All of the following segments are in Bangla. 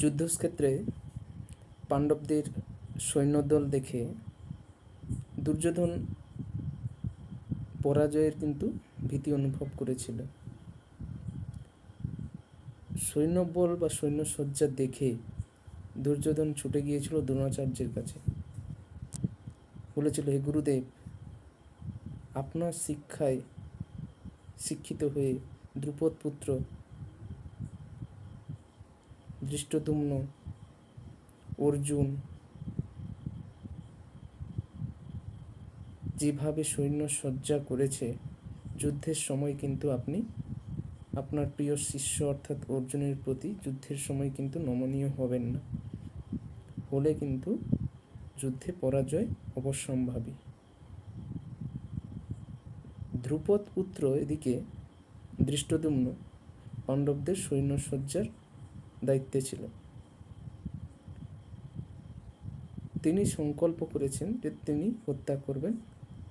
যুদ্ধক্ষেত্রে পাণ্ডবদের সৈন্যদল দেখে দুর্যোধন পরাজয়ের কিন্তু ভীতি অনুভব করেছিল। সৈন্যবল বা সৈন্যসজ্জা দেখে দুর্যোধন ছুটে গিয়েছিল দ্রোণাচার্যের কাছে। বলেছিল, হে গুরুদেব, আপনার শিক্ষায় শিক্ষিত হয়ে দ্রুপদ পুত্র দৃষ্টদুম্ন অর্জুন। যেভাবে সৈন্য সজ্জা করেছে, যুদ্ধের সময় কিন্তু আপনি, আপনার প্রিয় শিষ্য অর্থাৎ অর্জুনের প্রতি যুদ্ধের সময় কিন্তু নমনীয় হবেন না। হলে কিন্তু যুদ্ধে পরাজয় অবশ্যম্ভাবী। ধ্রুপদ পুত্র এদিকে দৃষ্টদুম্ন পাণ্ডবদের সৈন্যসজ্জার দায়িত্বে ছিল। তিনি সংকল্প করেছেন যে তিনি হত্যা করবেন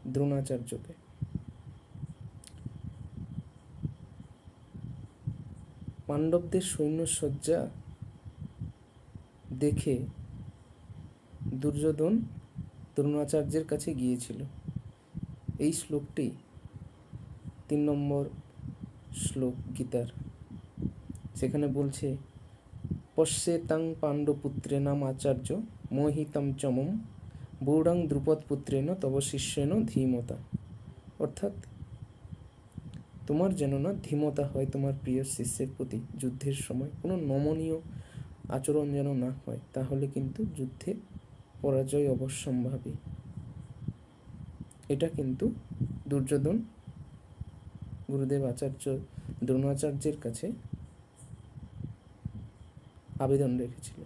দ্রোণাচার্যকে। পাণ্ডবদের সৈন্যসজ্জা দেখে দুর্যোধন দ্রোণাচার্যের কাছে গিয়েছিল। এই শ্লোকটি তিন নম্বর শ্লোক গীতার। সেখানে বলছে পশ্যেতাং পাণ্ডপুত্রে নাম আচার্য মোহিতম চমম বৌড়াং দ্রুপদ পুত্রেন তব শিষ্যেন ধীমতা। অর্থাৎ, তোমার যেন না ধীমতা হয় তোমার প্রিয় শিষ্যের প্রতি যুদ্ধের সময়, কোনো নমনীয় আচরণ যেন না হয়, তাহলে কিন্তু যুদ্ধে পরাজয় অবশ্যম্ভাবী। এটা কিন্তু দুর্যোধন গুরুদেব আচার্য দ্রোণাচার্যের কাছে আবেদন রেখেছিল।